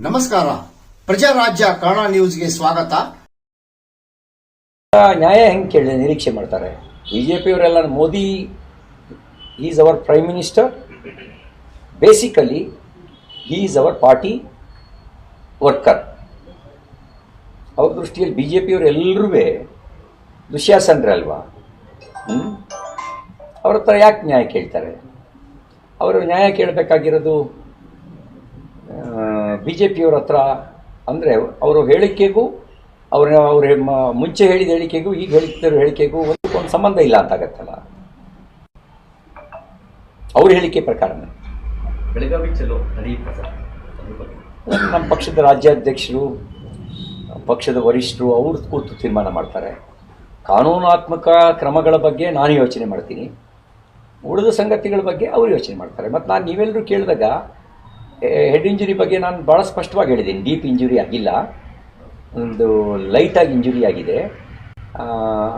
ನಮಸ್ಕಾರ. ಪ್ರಜಾರಾಜ್ಯ ಕನ್ನಡ ನ್ಯೂಸ್ಗೆ ಸ್ವಾಗತ. ನ್ಯಾಯ ಹೆಂಗೆ ಕೇಳಿದೆ ನಿರೀಕ್ಷೆ ಮಾಡ್ತಾರೆ? B J ಪಿಯವರೆಲ್ಲ Modi is our prime minister basically is our party worker ಅವ್ರ ದೃಷ್ಟಿಯಲ್ಲಿ ಬಿ ಜೆ ಪಿಯವರೆಲ್ಲರೂ ಎಲ್ಲರೂ ದುಶ್ಯಾಸನರೇ ಅಲ್ವಾ? ಹ್ಮ್? ಅವ್ರ ಹತ್ರ ಯಾಕೆ ನ್ಯಾಯ ಕೇಳ್ತಾರೆ? ಅವರು ನ್ಯಾಯ ಕೇಳಬೇಕಾಗಿರೋದು ಬಿ ಜೆ ಪಿಯವ್ರ ಹತ್ರ ಅಂದರೆ ಅವರ ಹೇಳಿಕೆಗೂ ಅವ್ರ ಅವ್ರ ಮುಂಚೆ ಹೇಳಿದ ಹೇಳಿಕೆಗೂ ಈಗ ಹೇಳ್ತಿರೋ ಹೇಳಿಕೆಗೂ ಒಂದಕ್ಕೊಂದು ಸಂಬಂಧ ಇಲ್ಲ ಅಂತ ಆಗತ್ತಲ್ಲ ಅವ್ರ ಹೇಳಿಕೆ ಪ್ರಕಾರ ಬೆಳಗಾವಿ ಚಲೋ ನಮ್ಮ ಪಕ್ಷದ ರಾಜ್ಯಾಧ್ಯಕ್ಷರು ಪಕ್ಷದ ವರಿಷ್ಠರು ಅವ್ರು ಕೂತು ತೀರ್ಮಾನ ಮಾಡ್ತಾರೆ. ಕಾನೂನಾತ್ಮಕ ಕ್ರಮಗಳ ಬಗ್ಗೆ ನಾನು ಯೋಚನೆ ಮಾಡ್ತೀನಿ. ಉಳಿದ ಸಂಗತಿಗಳ ಬಗ್ಗೆ ಅವರು ಯೋಚನೆ ಮಾಡ್ತಾರೆ. ಮತ್ತು ನಾನು ನೀವೆಲ್ಲರೂ ಕೇಳಿದಾಗ ಹೆಡ್ ಇಂಜುರಿ ಬಗ್ಗೆ ನಾನು ಭಾಳ ಸ್ಪಷ್ಟವಾಗಿ ಹೇಳಿದ್ದೀನಿ. ಡೀಪ್ ಇಂಜುರಿ ಆಗಿಲ್ಲ. ಒಂದು ಲೈಟಾಗಿ ಇಂಜುರಿ ಆಗಿದೆ.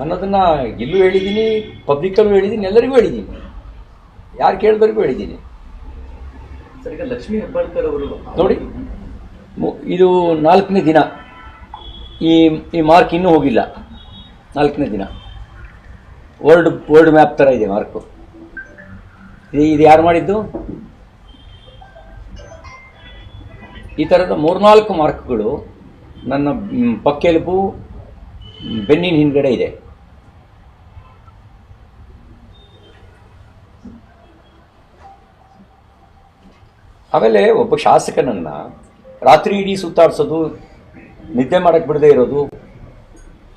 ಅನ್ನೋದನ್ನು ಇಲ್ಲೂ ಹೇಳಿದ್ದೀನಿ ಪಬ್ಲಿಕ್ಕಲ್ಲೂ ಹೇಳಿದ್ದೀನಿ ಎಲ್ಲರಿಗೂ ಹೇಳಿದ್ದೀನಿ. ಯಾರು ಕೇಳಿದವರಿಗೂ ಹೇಳಿದ್ದೀನಿ. ಲಕ್ಷ್ಮೀ ಹೆಬ್ಬಾಳ್ಕರ್ ಅವರು ನೋಡಿ ಇದು ನಾಲ್ಕನೇ ದಿನ. ಈ ಈ ಮಾರ್ಕ್ ಇನ್ನೂ ಹೋಗಿಲ್ಲ. ನಾಲ್ಕನೇ ದಿನ. ವರ್ಲ್ಡ್ ವರ್ಲ್ಡ್ ಮ್ಯಾಪ್ ಥರ ಇದೆ ಮಾರ್ಕು ಇದು ಇದು ಯಾರು ಮಾಡಿದ್ದು? ಈ ಥರದ ಮೂರ್ನಾಲ್ಕು ಮಾರ್ಕ್ಗಳು ನನ್ನ ಪಕ್ಕೆಲುಬು ಬೆನ್ನಿನ ಹಿಂದ್ಗಡೆ ಇದೆ. ಆಮೇಲೆ ಒಬ್ಬ ಶಾಸಕನನ್ನು ರಾತ್ರಿ ಇಡೀ ಸುತ್ತಾಡಿಸೋದು, ನಿದ್ದೆ ಮಾಡಕ್ಕೆ ಬಿಡದೆ ಇರೋದು,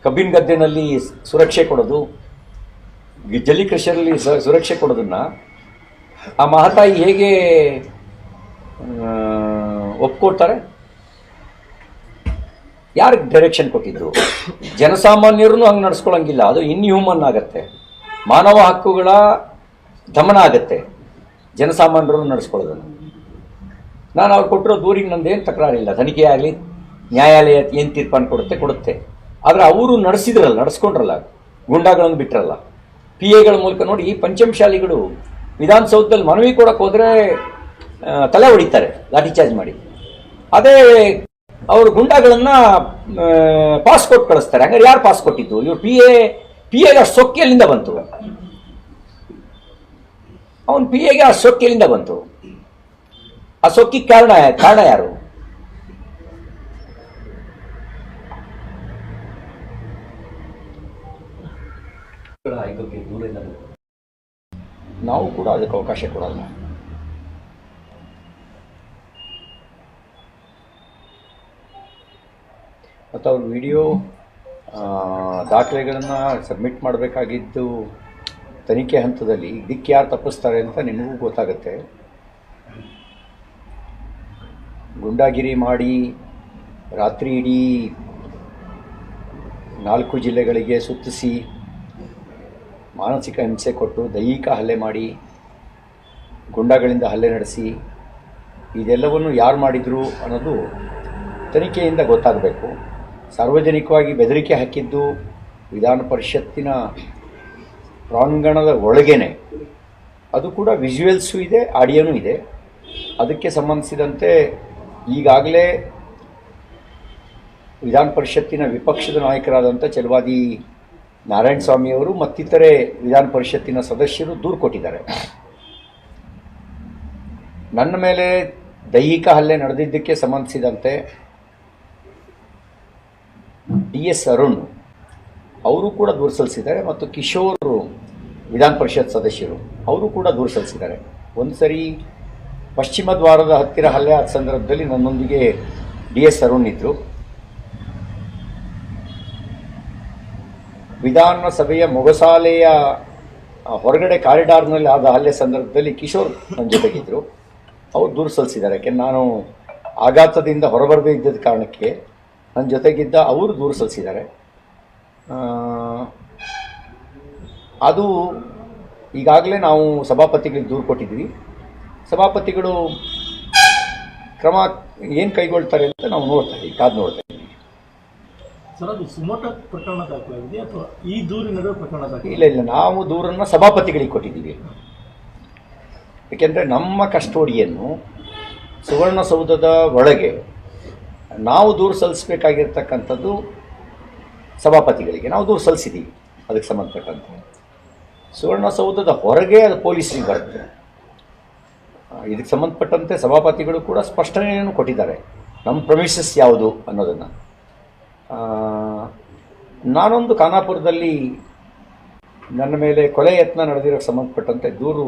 ಕಬ್ಬಿನ ಗದ್ದೆನಲ್ಲಿ ಸುರಕ್ಷೆ ಕೊಡೋದು, ಜಲ್ಲಿ ಕೃಷಿಯಲ್ಲಿ ಸುರಕ್ಷೆ ಕೊಡೋದನ್ನು ಆ ಮಹತಾಯಿ ಹೇಗೆ ಒಪ್ಕೊಳ್ತಾರೆ ಯಾರಿಗೆ ಡೈರೆಕ್ಷನ್ ಕೊಟ್ಟಿದ್ರು? ಜನಸಾಮಾನ್ಯರನ್ನು ಹಂಗೆ ನಡ್ಸ್ಕೊಳಂಗಿಲ್ಲ. ಅದು ಇನ್ಹ್ಯೂಮನ್ ಆಗತ್ತೆ. ಮಾನವ ಹಕ್ಕುಗಳ ದಮನ ಆಗತ್ತೆ. ಜನಸಾಮಾನ್ಯರನ್ನು ನಡೆಸ್ಕೊಳ್ಳೋದನ್ನು. ನಾನು ಅವ್ರು ಕೊಟ್ಟಿರೋ ದೂರಿಗೆ ನಂದೇನು ತಕರಾರಿಲ್ಲ. ತನಿಖೆ ಆಗಲಿ, ನ್ಯಾಯಾಲಯ ಏನು ತೀರ್ಪನ್ನು ಕೊಡುತ್ತೆ ಕೊಡುತ್ತೆ. ಆದರೆ ಅವರು ನಡೆಸಿದ್ರಲ್ಲ, ನಡೆಸ್ಕೊಂಡ್ರಲ್ಲ. ಗುಂಡಾಗಳನ್ನು ಬಿಟ್ಟರಲ್ಲ ಪಿ ಎಗಳ ಮೂಲಕ ನೋಡಿ ಈ ಪಂಚಮಶಾಲಿಗಳು ವಿಧಾನಸೌಧದಲ್ಲಿ ಮನವಿ ಕೊಡೋಕ್ಕೆ ಹೋದರೆ ತಲೆ ಹೊಡಿತಾರೆ. ಲಾಠಿ ಚಾರ್ಜ್ ಮಾಡಿ. ಅದೇ ಅವರು ಗುಂಡಾಗಳನ್ನ ಪಾಸ್ಪೋರ್ಟ್ ಕಳಿಸ್ತಾರೆ. ಹಂಗಾರೆ ಯಾರು ಪಾಸ್ ಕೊಟ್ಟಿದ್ದು ಇವ್ರು ಪಿ ಎ ಪಿ ಎಗೆ ಆ ಸೊಕ್ಕೆ ಎಲ್ಲಿಂದ ಬಂತು. ಅವನು ಪಿ ಎಗೆ ಆ ಸೊಕ್ಕೆ ಎಲ್ಲಿಂದ ಬಂತು. ಆ ಸೊಕ್ಕಿಗೆ ಕಾರಣ ಕಾರಣ ಯಾರು? ನಾವು ಕೂಡ ಅದಕ್ಕೆ ಅವಕಾಶ ಕೊಡಲ್ಲ. ಮತ್ತು ಅವ್ರ ವಿಡಿಯೋ ದಾಖಲೆಗಳನ್ನು ಸಬ್ಮಿಟ್ ಮಾಡಬೇಕಾಗಿದ್ದು ತನಿಖೆ ಹಂತದಲ್ಲಿ ಇದಕ್ಕೆ ಯಾರು ತಪ್ಪಿಸ್ತಾರೆ ಅಂತ ನಿಮಗೂ ಗೊತ್ತಾಗುತ್ತೆ. ಗುಂಡಾಗಿರಿ ಮಾಡಿ ರಾತ್ರಿ ಇಡೀ ನಾಲ್ಕು ಜಿಲ್ಲೆಗಳಿಗೆ ಸುತ್ತಿಸಿ ಮಾನಸಿಕ ಹಿಂಸೆ ಕೊಟ್ಟು ದೈಹಿಕ ಹಲ್ಲೆ ಮಾಡಿ ಗುಂಡಾಗಳಿಂದ ಹಲ್ಲೆ ನಡೆಸಿ ಇದೆಲ್ಲವನ್ನು ಯಾರು ಮಾಡಿದರು ಅನ್ನೋದು ತನಿಖೆಯಿಂದ ಗೊತ್ತಾಗಬೇಕು. ಸಾರ್ವಜನಿಕವಾಗಿ ಬೆದರಿಕೆ ಹಾಕಿದ್ದು ವಿಧಾನ ಪರಿಷತ್ತಿನ ಪ್ರಾಂಗಣದ ಒಳಗೇನೆ. ಅದು ಕೂಡ ವಿಜುವಲ್ಸು ಇದೆ, ಆಡಿಯೋನೂ ಇದೆ. ಅದಕ್ಕೆ ಸಂಬಂಧಿಸಿದಂತೆ ಈಗಾಗಲೇ ವಿಧಾನ ಪರಿಷತ್ತಿನ ವಿಪಕ್ಷದ ನಾಯಕರಾದಂಥ ಚಲವಾದಿ ನಾರಾಯಣ ಸ್ವಾಮಿಯವರು ಮತ್ತಿತರೆ ವಿಧಾನ ಪರಿಷತ್ತಿನ ಸದಸ್ಯರು ದೂರು ಕೊಟ್ಟಿದ್ದಾರೆ. ನನ್ನ ಮೇಲೆ ದೈಹಿಕ ಹಲ್ಲೆ ನಡೆದಿದ್ದಕ್ಕೆ ಸಂಬಂಧಿಸಿದಂತೆ ಡಿ ಎಸ್ ಅರುಣ್ ಅವರು ಕೂಡ ದೂರು ಸಲ್ಲಿಸಿದ್ದಾರೆ ಮತ್ತು ಕಿಶೋರ್ ವಿಧಾನ ಪರಿಷತ್ ಸದಸ್ಯರು ಅವರು ಕೂಡ ದೂರು ಸಲ್ಲಿಸಿದ್ದಾರೆ ಒಂದು ಸರಿ ಪಶ್ಚಿಮ ದ್ವಾರದ ಹತ್ತಿರ ಹಲ್ಲೆ ಆದ ಸಂದರ್ಭದಲ್ಲಿ ನನ್ನೊಂದಿಗೆ ಡಿ ಎಸ್ ಅರುಣ್ ಇದ್ದರು ವಿಧಾನಸಭೆಯ ಮೊಗಸಾಲೆಯ ಹೊರಗಡೆ ಕಾರಿಡಾರ್ನಲ್ಲಿ ಆದ ಹಲ್ಲೆ ಸಂದರ್ಭದಲ್ಲಿ ಕಿಶೋರ್ ನನ್ನ ಜೊತೆಗಿದ್ದರು ಅವ್ರು ದೂರು ಸಲ್ಲಿಸಿದ್ದಾರೆ ಯಾಕೆಂದ್ರೆ ನಾನು ಆಘಾತದಿಂದ ಹೊರಬರದೇ ಇದ್ದ ಕಾರಣಕ್ಕೆ ನನ್ನ ಜೊತೆಗಿದ್ದ ಅವರು ದೂರು ಸಲ್ಲಿಸಿದ್ದಾರೆ. ಅದು ಈಗಾಗಲೇ ನಾವು ಸಭಾಪತಿಗಳಿಗೆ ದೂರು ಕೊಟ್ಟಿದ್ದೀವಿ. ಸಭಾಪತಿಗಳು ಕ್ರಮ ಏನು ಕೈಗೊಳ್ತಾರೆ ಅಂತ ನಾವು ನೋಡ್ತಾ ಇದ್ದೀವಿ ಕಾದು ನೋಡ್ತಾ ಇದ್ದೀವಿ ಸರ್ ಅದು ಸುಮೋಟ ಪ್ರಕರಣ ದಾಖಲಾಗಿದೆ ಅಥವಾ ಈ ದೂರಿನ ಪ್ರಕರಣ ದಾಖಲಾಗಿದೆ? ಇಲ್ಲ ಇಲ್ಲ ನಾವು ದೂರನ್ನು ಸಭಾಪತಿಗಳಿಗೆ ಕೊಟ್ಟಿದ್ದೀವಿ. ಏಕೆಂದರೆ ನಮ್ಮ ಕಸ್ಟೋಡಿಯನ್ನು ಸುವರ್ಣಸೌಧದ ಒಳಗೆ ನಾವು ದೂರು ಸಲ್ಲಿಸಬೇಕಾಗಿರ್ತಕ್ಕಂಥದ್ದು ಸಭಾಪತಿಗಳಿಗೆ. ನಾವು ದೂರು ಸಲ್ಲಿಸಿದ್ದೀವಿ ಅದಕ್ಕೆ ಸಂಬಂಧಪಟ್ಟಂತೆ. ಸುವರ್ಣಸೌಧದ ಹೊರಗೆ ಅದು ಪೊಲೀಸರಿಗೆ ಬರುತ್ತೆ. ಇದಕ್ಕೆ ಸಂಬಂಧಪಟ್ಟಂತೆ ಸಭಾಪತಿಗಳು ಕೂಡ ಸ್ಪಷ್ಟನೆಯನ್ನು ಕೊಟ್ಟಿದ್ದಾರೆ. ನಮ್ಮ ಪ್ರಮಿಷಸ್ ಯಾವುದು ಅನ್ನೋದನ್ನು. ನಾನೊಂದು ಖಾನಾಪುರದಲ್ಲಿ ನನ್ನ ಮೇಲೆ ಕೊಲೆ ಯತ್ನ ನಡೆದಿರೋಕ್ಕೆ ಸಂಬಂಧಪಟ್ಟಂತೆ ದೂರು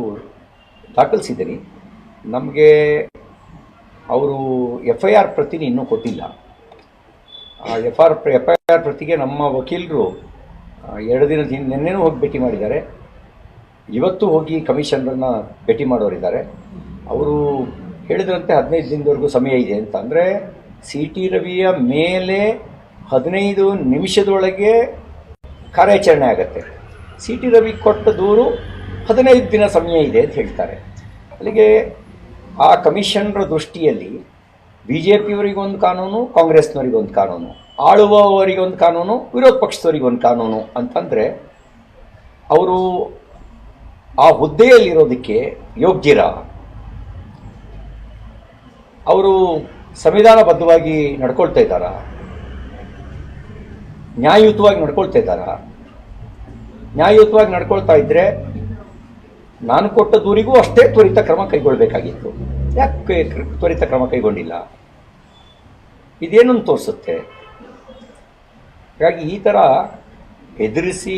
ದಾಖಲಿಸಿದ್ದೀನಿ. ನಮಗೆ ಅವರು ಎಫ್ ಐ ಆರ್ ಪ್ರತಿನ ಇನ್ನೂ ಕೊಟ್ಟಿಲ್ಲ. ಆ F R F I R ಪ್ರತಿಗೆ ನಮ್ಮ ವಕೀಲರು ಎರಡು ದಿನದ ಹಿಂದೆ ನಿನ್ನೆನೂ ಹೋಗಿ ಭೇಟಿ ಮಾಡಿದ್ದಾರೆ. ಇವತ್ತು ಹೋಗಿ ಕಮಿಷನರನ್ನ ಭೇಟಿ ಮಾಡೋರಿದ್ದಾರೆ. ಅವರು ಹೇಳಿದ್ರಂತೆ ಹದಿನೈದು ದಿನದವರೆಗೂ ಸಮಯ ಇದೆ ಅಂತ. ಅಂದರೆ ಸಿ ಟಿ ರವಿಯ ಮೇಲೆ ಹದಿನೈದು ನಿಮಿಷದೊಳಗೆ ಕಾರ್ಯಾಚರಣೆ ಆಗುತ್ತೆ. ಸಿ ಟಿ ರವಿ ಕೊಟ್ಟ ದೂರು ಹದಿನೈದು ದಿನ ಸಮಯ ಇದೆ ಅಂತ ಹೇಳ್ತಾರೆ. ಅಲ್ಲಿಗೆ ಆ ಕಮಿಷನ್ರ ದೃಷ್ಟಿಯಲ್ಲಿ ಬಿ ಜೆ ಪಿಯವರಿಗೊಂದು ಕಾನೂನು, ಕಾಂಗ್ರೆಸ್ನವರಿಗೊಂದು ಕಾನೂನು, ಆಳುವವರಿಗೊಂದು ಕಾನೂನು, ವಿರೋಧ ಪಕ್ಷದವರಿಗೊಂದು ಕಾನೂನು ಅಂತಂದರೆ ಅವರು ಆ ಹುದ್ದೆಯಲ್ಲಿರೋದಕ್ಕೆ ಯೋಗ್ಯರ. ಅವರು ಸಂವಿಧಾನಬದ್ಧವಾಗಿ ನಡ್ಕೊಳ್ತಾ ಇದ್ದಾರಾ? ನ್ಯಾಯಯುತವಾಗಿ ನಡ್ಕೊಳ್ತಾ ಇದ್ದಾರಾ? ನ್ಯಾಯಯುತವಾಗಿ ನಡ್ಕೊಳ್ತಾ ಇದ್ದರೆ ನಾನು ಕೊಟ್ಟ ದೂರಿಗೂ ಅಷ್ಟೇ ತ್ವರಿತ ಕ್ರಮ ಕೈಗೊಳ್ಳಬೇಕಾಗಿತ್ತು. ಯಾಕೆ ತ್ವರಿತ ಕ್ರಮ ಕೈಗೊಂಡಿಲ್ಲ? ಇದೇನೊಂದು ತೋರಿಸುತ್ತೆ? ಹಾಗಾಗಿ ಈ ಥರ ಹೆದರಿಸಿ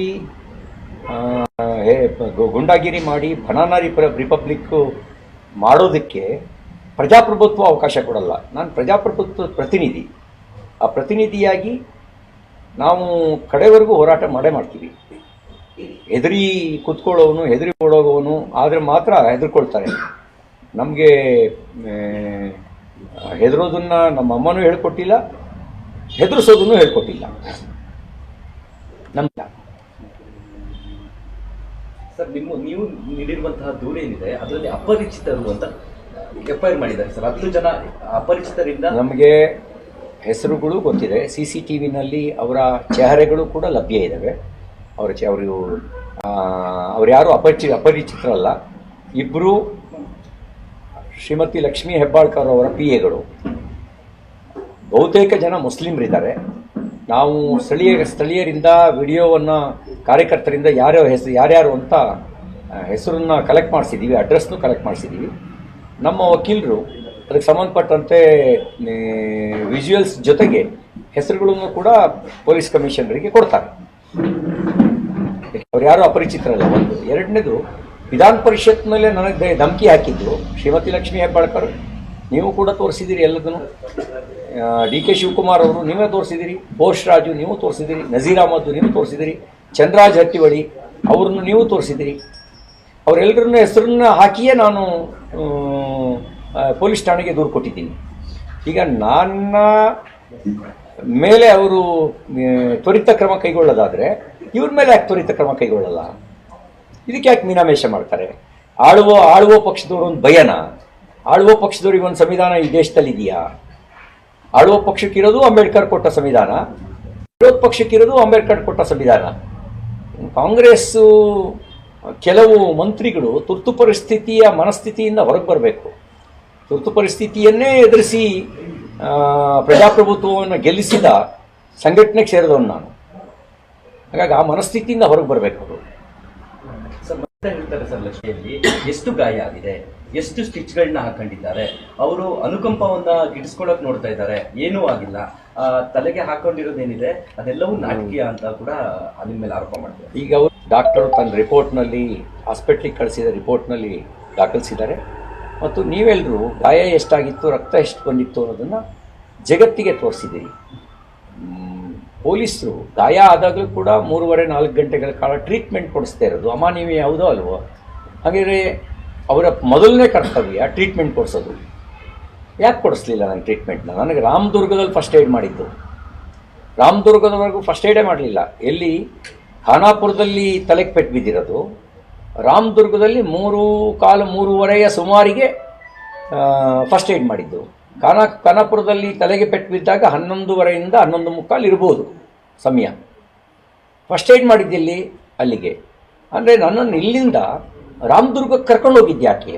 ಗುಂಡಾಗಿರಿ ಮಾಡಿ ಬನಾನಾ ರಿಪ ರಿಪಬ್ಲಿಕ್ಕು ಮಾಡೋದಕ್ಕೆ ಪ್ರಜಾಪ್ರಭುತ್ವ ಅವಕಾಶ ಕೊಡಲ್ಲ. ನಾನು ಪ್ರಜಾಪ್ರಭುತ್ವ ಪ್ರತಿನಿಧಿ. ಆ ಪ್ರತಿನಿಧಿಯಾಗಿ ನಾವು ಕಡೆವರೆಗೂ ಹೋರಾಟ ಮಾಡೇ ಮಾಡ್ತೀವಿ. ಹೆದರಿ ಕುತ್ಕೊಳ್ಳೋವನು ಹೆದರಿ ಓಡೋಗವನು ಆದರೆ ಮಾತ್ರ ಹೆದರ್ಕೊಳ್ತಾರೆ. ನಮಗೆ ಹೆದರೋದನ್ನು ನಮ್ಮ ಅಮ್ಮನೂ ಹೇಳ್ಕೊಟ್ಟಿಲ್ಲ ಹೆದರಿಸೋದನ್ನು ಹೇಳ್ಕೊಟ್ಟಿಲ್ಲ. ನಮ್ಮ ಸರ್ ನಿಮ್ಮ ನೀವು ನೀಡಿರುವಂತಹ ದೂರ ಏನಿದೆ ಅದರಲ್ಲಿ ಅಪರಿಚಿತರು ಅಂತ ಎಫ್ಐಆರ್ ಮಾಡಿದ್ದಾರೆ ಸರ್. ಹತ್ತು ಜನ ಅಪರಿಚಿತರಿಂದ ನಮಗೆ ಹೆಸರುಗಳು ಗೊತ್ತಿದೆ. ಸಿ ಸಿ ಟಿ ವಿನಲ್ಲಿ ಅವರ ಚೆಹರೆಗಳು ಕೂಡ ಲಭ್ಯ ಇದ್ದಾವೆ ಅವರ ಚೆ ಅವರು ಅವ್ರು ಯಾರು ಅಪರಿಚಿ, ಅಪರಿಚಿತರಲ್ಲ. ಇಬ್ಬರು ಶ್ರೀಮತಿ ಲಕ್ಷ್ಮೀ ಹೆಬ್ಬಾಳ್ಕರ್ ಅವರ ಪಿ ಎಗಳು ಬಹುತೇಕ ಜನ ಮುಸ್ಲಿಮರಿದ್ದಾರೆ. ನಾವು ಸ್ಥಳೀಯ, ಸ್ಥಳೀಯರಿಂದ ವಿಡಿಯೋವನ್ನು ಕಾರ್ಯಕರ್ತರಿಂದ ಯಾರ್ಯಾವ ಹೆಸರು, ಯಾರ್ಯಾರು ಅಂತ ಹೆಸರನ್ನು ಕಲೆಕ್ಟ್ ಮಾಡಿಸಿದ್ದೀವಿ ಅಡ್ರೆಸ್ನು ಕಲೆಕ್ಟ್ ಮಾಡಿಸಿದ್ದೀವಿ ನಮ್ಮ ವಕೀಲರು, ಅದಕ್ಕೆ ಸಂಬಂಧಪಟ್ಟಂತೆ ವಿಜುವಲ್ಸ್ ಜೊತೆಗೆ ಹೆಸರುಗಳನ್ನು ಕೂಡ ಪೊಲೀಸ್ ಕಮಿಷನರಿಗೆ ಕೊಡ್ತಾರೆ. ಅವ್ರು ಯಾರು ಅಪರಿಚಿತರಲ್ಲ ಒಂದು, ಎರಡನೇದು, ವಿಧಾನ ಪರಿಷತ್ ಮೇಲೆ ನನಗೆ ಧಮಕಿ ಹಾಕಿದ್ರು ಶ್ರೀಮತಿ ಲಕ್ಷ್ಮೀ ಹೆಬ್ಬಾಳ್ಕರ್. ನೀವು ಕೂಡ ತೋರಿಸಿದಿರಿ ಎಲ್ಲದನ್ನು. ಡಿ ಕೆ ಶಿವಕುಮಾರ್ ಅವರು ನೀವೇ ತೋರಿಸಿದಿರಿ ಘೋಷ್ ರಾಜು ನೀವು ತೋರಿಸಿದಿರಿ ನಜೀರ್ ಅಹಮದ್ ನೀವು ತೋರಿಸಿದಿರಿ ಚಂದ್ರಾಜ್ ಹಟ್ಟಿವಳಿ ಅವ್ರನ್ನು ನೀವು ತೋರಿಸಿದಿರಿ ಅವರೆಲ್ಲರನ್ನ ಹೆಸರನ್ನ ಹಾಕಿಯೇ ನಾನು ಪೊಲೀಸ್ ಠಾಣೆಗೆ ದೂರು ಕೊಟ್ಟಿದ್ದೀನಿ. ಈಗ ನನ್ನ ಮೇಲೆ ಅವರು ತ್ವರಿತ ಕ್ರಮ ಕೈಗೊಳ್ಳೋದಾದರೆ ಇವ್ರ ಮೇಲೆ ಯಾಕೆ ತ್ವರಿತ ಕ್ರಮ ಕೈಗೊಳ್ಳಲ್ಲ? ಇದಕ್ಕೆ ಯಾಕೆ ಮೀನಾಮೇಷ ಮಾಡ್ತಾರೆ? ಆಳುವ ಆಳುವ ಪಕ್ಷದವ್ರು ಒಂದು ಭಯನ. ಆಳುವ ಪಕ್ಷದವ್ರಿಗೆ ಒಂದು ಸಂವಿಧಾನ ಈ ದೇಶದಲ್ಲಿ ಇದೆಯಾ? ಆಳುವ ಪಕ್ಷಕ್ಕಿರೋದು ಅಂಬೇಡ್ಕರ್ ಕೊಟ್ಟ ಸಂವಿಧಾನ. ವಿರೋಧ ಪಕ್ಷಕ್ಕಿರೋದು ಅಂಬೇಡ್ಕರ್ ಕೊಟ್ಟ ಸಂವಿಧಾನ. ಕಾಂಗ್ರೆಸ್ಸು ಕೆಲವು ಮಂತ್ರಿಗಳು ತುರ್ತು ಪರಿಸ್ಥಿತಿಯ ಮನಸ್ಥಿತಿಯಿಂದ ಹೊರಗೆ ಬರಬೇಕು. ತುರ್ತು ಪರಿಸ್ಥಿತಿಯನ್ನೇ ಎದುರಿಸಿ ಪ್ರಜಾಪ್ರಭುತ್ವವನ್ನು ಗೆಲ್ಲಿಸಿದ ಸಂಘಟನೆಗೆ ಸೇರಿದವನು ನಾನು. ಹಾಗಾಗಿ ಆ ಮನಸ್ಥಿತಿಯಿಂದ ಹೊರಗೆ ಬರಬೇಕು ಅವರು. ಹೇಳ್ತಾರೆ ಸರ್ ಲಕ್ಷ್ಮಿಯಲ್ಲಿ ಎಷ್ಟು ಗಾಯ ಆಗಿದೆ? ಎಷ್ಟು ಸ್ಟಿಚ್ಗಳನ್ನ ಹಾಕೊಂಡಿದ್ದಾರೆ? ಅವರು ಅನುಕಂಪವನ್ನ ಗಿಡಿಸ್ಕೊಳಕ್ ನೋಡ್ತಾ ಇದ್ದಾರೆ. ಏನೂ ಆಗಿಲ್ಲ. ತಲೆಗೆ ಹಾಕೊಂಡಿರೋದೇನಿದೆ? ಅದೆಲ್ಲವೂ ನಾಟಕೀಯ ಅಂತ ಕೂಡ ನಿಮ್ಮ ಮೇಲೆ ಆರೋಪ ಮಾಡ್ತಾರೆ. ಈಗ ಅವರು ಡಾಕ್ಟರು ತನ್ನ ರಿಪೋರ್ಟ್ನಲ್ಲಿ ಹಾಸ್ಪಿಟ್ಲಿಗೆ ಕಳಿಸಿದ ರಿಪೋರ್ಟ್ನಲ್ಲಿ ದಾಖಲಿಸಿದ್ದಾರೆ. ಮತ್ತು ನೀವೆಲ್ಲರೂ ಗಾಯ ಎಷ್ಟಾಗಿತ್ತು ರಕ್ತ ಎಷ್ಟು ಬಂದಿತ್ತು ಅನ್ನೋದನ್ನು ಜಗತ್ತಿಗೆ ತೋರಿಸಿದ್ದೀರಿ. ಪೊಲೀಸರು ಗಾಯ ಆದಾಗಲೂ ಕೂಡ ಮೂರುವರೆ, ನಾಲ್ಕು ಗಂಟೆಗಳ ಕಾಲ ಟ್ರೀಟ್ಮೆಂಟ್ ಕೊಡಿಸ್ತಾ ಇರೋದು. ಅಮಾನವೀಯ ಯಾವುದೋ ಅಲ್ವೋ. ಹಾಗಾದರೆ ಅವರ ಮೊದಲನೇ ಕರ್ತವ್ಯ ಟ್ರೀಟ್ಮೆಂಟ್ ಕೊಡಿಸೋದು. ಯಾಕೆ ಕೊಡಿಸ್ಲಿಲ್ಲ ನಾನು ಟ್ರೀಟ್ಮೆಂಟ್ನ ನನಗೆ ರಾಮದುರ್ಗದಲ್ಲಿ ಫಸ್ಟ್ ಏಡ್ ಮಾಡಿದ್ದು. ರಾಮದುರ್ಗದವರೆಗೂ ಫಸ್ಟ್ ಏಡೇ ಮಾಡಲಿಲ್ಲ. ಎಲ್ಲಿ? ಖಾನಾಪುರದಲ್ಲಿ ತಲೆಗೆ ಪೆಟ್ಟು ಬಿದ್ದಿರೋದು. ರಾಮದುರ್ಗದಲ್ಲಿ ಮೂರು, ಕಾಲು ಮೂರುವರೆಯ ಸುಮಾರಿಗೆ ಫಸ್ಟ್ ಏಡ್ ಮಾಡಿದ್ದು. ಖಾನಾ ಕನಪುರದಲ್ಲಿ ತಲೆಗೆ ಪೆಟ್ಟು ಬಿದ್ದಾಗ ಹನ್ನೊಂದುವರೆಯಿಂದ ಹನ್ನೊಂದು ಮುಕ್ಕಾಲು ಇರ್ಬೋದು ಸಮಯ. ಫಸ್ಟ್ ಏಡ್ ಮಾಡಿದ್ದಿಲ್ಲಿ ಅಲ್ಲಿಗೆ. ಅಂದರೆ ನನ್ನನ್ನು ಇಲ್ಲಿಂದ ರಾಮದುರ್ಗಕ್ಕೆ ಕರ್ಕೊಂಡು ಹೋಗಿದ್ದ್ಯಾಕೆ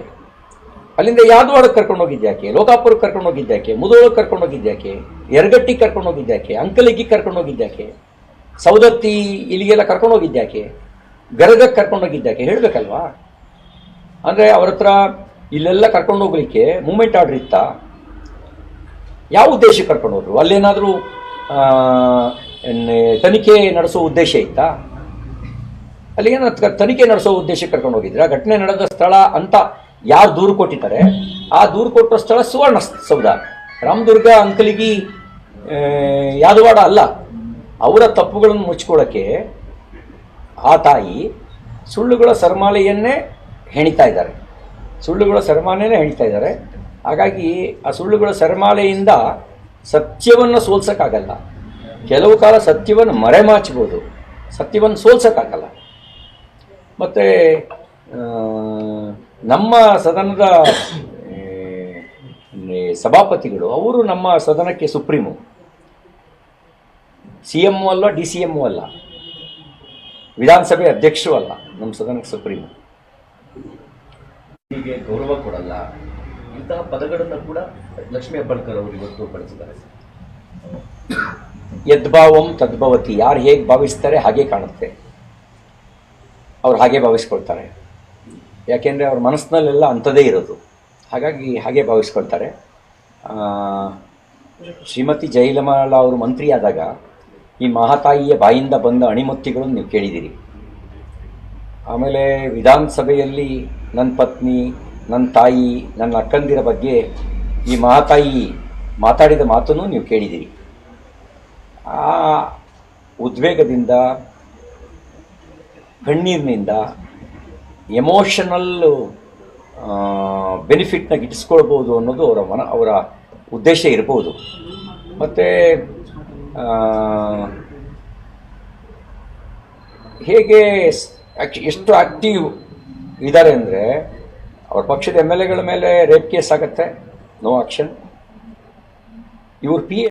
ಅಲ್ಲಿಂದ ಯಾದವಾಡಕ್ಕೆ ಕರ್ಕೊಂಡು ಹೋಗಿದ್ದ್ಯಾಕೆ ಲೋಕಾಪುರಕ್ಕೆ ಕರ್ಕೊಂಡು ಹೋಗಿದ್ದ್ಯಾಕೆ ಮುದೋಳಕ್ಕೆ ಕರ್ಕೊಂಡು ಹೋಗಿದ್ದ್ಯಾಕೆ ಎರಗಟ್ಟಿಗೆ ಕರ್ಕೊಂಡು ಹೋಗಿದ್ದ್ಯಾಕೆ ಅಂಕಲಿಗೆ ಕರ್ಕೊಂಡು ಹೋಗಿದ್ದ್ಯಾಕೆ ಸೌದತ್ತಿ ಇಲ್ಲಿಗೆಲ್ಲ ಕರ್ಕೊಂಡು ಹೋಗಿದ್ದ್ಯಾಕೆ ಗರಗಕ್ಕೆ ಕರ್ಕೊಂಡು ಹೋಗಿದ್ದ್ಯಾಕೆ ಹೇಳಬೇಕಲ್ವಾ? ಅಂದರೆ ಅವ್ರ ಹತ್ರ ಇಲ್ಲೆಲ್ಲ ಕರ್ಕೊಂಡು ಹೋಗ್ಲಿಕ್ಕೆ ಮೂಮೆಂಟ್ ಆರ್ಡ್ರ್ ಇತ್ತಾ? ಯಾವ ಉದ್ದೇಶಕ್ಕೆ ಕರ್ಕೊಂಡು ಹೋದ್ರು? ಅಲ್ಲೇನಾದರೂ ತನಿಖೆ ನಡೆಸೋ ಉದ್ದೇಶ ಇತ್ತಾ? ಅಲ್ಲಿ ಏನೋ ತನಿಖೆ ನಡೆಸೋ ಉದ್ದೇಶಕ್ಕೆ ಕರ್ಕೊಂಡು ಹೋಗಿದ್ರೆ ಘಟನೆ ನಡೆದ ಸ್ಥಳ ಅಂತ ಯಾರು ದೂರು ಕೊಟ್ಟಿದ್ದಾರೆ? ಆ ದೂರು ಕೊಟ್ಟ ಸ್ಥಳ ಸುವರ್ಣ ಸೌಧ. ರಾಮದುರ್ಗ ಅಂಕಲಿಗಿ ಯಾದವಾಡ ಅಲ್ಲ. ಅವರ ತಪ್ಪುಗಳನ್ನು ಮುಚ್ಕೊಳ್ಳೋಕ್ಕೆ ಆ ತಾಯಿ ಸುಳ್ಳುಗಳ ಸರಮಾಲೆಯನ್ನೇ ಹೆಣಿತಾ ಇದ್ದಾರೆ. ಸುಳ್ಳುಗಳ ಸರಮಾಲೆಯೇ ಹೆಣಿತಾ ಇದ್ದಾರೆ. ಹಾಗಾಗಿ ಆ ಸುಳ್ಳುಗಳ ಸರಮಾಲೆಯಿಂದ ಸತ್ಯವನ್ನು ಸೋಲ್ಸೋಕ್ಕಾಗಲ್ಲ. ಕೆಲವು ಕಾಲ ಸತ್ಯವನ್ನು ಮರೆಮಾಚ್ಬೋದು ಸತ್ಯವನ್ನು ಸೋಲ್ಸೋಕ್ಕಾಗಲ್ಲ. ಮತ್ತು ನಮ್ಮ ಸದನದ ಸಭಾಪತಿಗಳು, ಅವರು ನಮ್ಮ ಸದನಕ್ಕೆ ಸುಪ್ರೀಮು. ಸಿ ಎಮ್ಮು ಅಲ್ಲ, ಡಿ ಸಿ ಎಮ್ಮು ಅಲ್ಲ. ವಿಧಾನಸಭೆ ಅಧ್ಯಕ್ಷರು ಅಲ್ಲ, ನಮ್ಮ ಸದನಕ್ಕೆ ಸುಪ್ರೀಮು. ಹೀಗೆ ಗೌರವ ಕೊಡಲ್ಲ. ಇಂತಹ ಪದಗಳನ್ನು ಕೂಡ ಲಕ್ಷ್ಮೀ ಹೆಬ್ಬಾಳ್ಕರ್ ಅವರು ಇವತ್ತು ಬಳಸಿದ್ದಾರೆ ಯದ್ಭಾವಂ ತದ್ಭವತಿ, ಯಾರು ಹೇಗೆ ಭಾವಿಸ್ತಾರೆ ಹಾಗೆ ಕಾಣುತ್ತೆ. ಅವ್ರು ಹಾಗೆ ಭಾವಿಸ್ಕೊಳ್ತಾರೆ. ಯಾಕೆಂದರೆ ಅವ್ರ ಮನಸ್ಸಿನಲ್ಲೆಲ್ಲ ಅಂಥದ್ದೇ ಇರೋದು. ಹಾಗಾಗಿ ಹಾಗೆ ಭಾವಿಸ್ಕೊಳ್ತಾರೆ. ಶ್ರೀಮತಿ ಜಯಲಮಾಲ ಅವರು ಮಂತ್ರಿ ಆದಾಗ, ಈ ಮಹಾತಾಯಿಯ ಬಾಯಿಂದ ಬಂದ ಅಣಿಮುತ್ತಿಗಳನ್ನು ನೀವು ಕೇಳಿದ್ದೀರಿ. ಆಮೇಲೆ ವಿಧಾನಸಭೆಯಲ್ಲಿ ನನ್ನ ಪತ್ನಿ ನನ್ನ ತಾಯಿ, ನನ್ನ ಅಕ್ಕಂದಿರ ಬಗ್ಗೆ ಈ ಮಹಾತಾಯಿ ಮಾತಾಡಿದ ಮಾತನ್ನು ನೀವು ಕೇಳಿದ್ದೀರಿ ಆ ಉದ್ವೇಗದಿಂದ, ಕಣ್ಣೀರಿನಿಂದ ಎಮೋಷನಲ್ ಬೆನಿಫಿಟ್ನ ಗಿಟ್ಟಿಸ್ಕೊಳ್ಬೋದು ಅನ್ನೋದು ಅವರ ಮನ, ಅವರ ಉದ್ದೇಶ ಇರ್ಬೋದು. ಮತ್ತು ಹೇಗೆ ಎಷ್ಟು ಆಕ್ಟಿವ್ ಇದ್ದಾರೆ ಅಂದರೆ ಅವ್ರ ಪಕ್ಷದ ಎಂ ಎಲ್ ಎಗಳ ಮೇಲೆ ರೇಪ್ ಕೇಸ್ ಆಗುತ್ತೆ. No action. ಇವ್ರ ಪಿ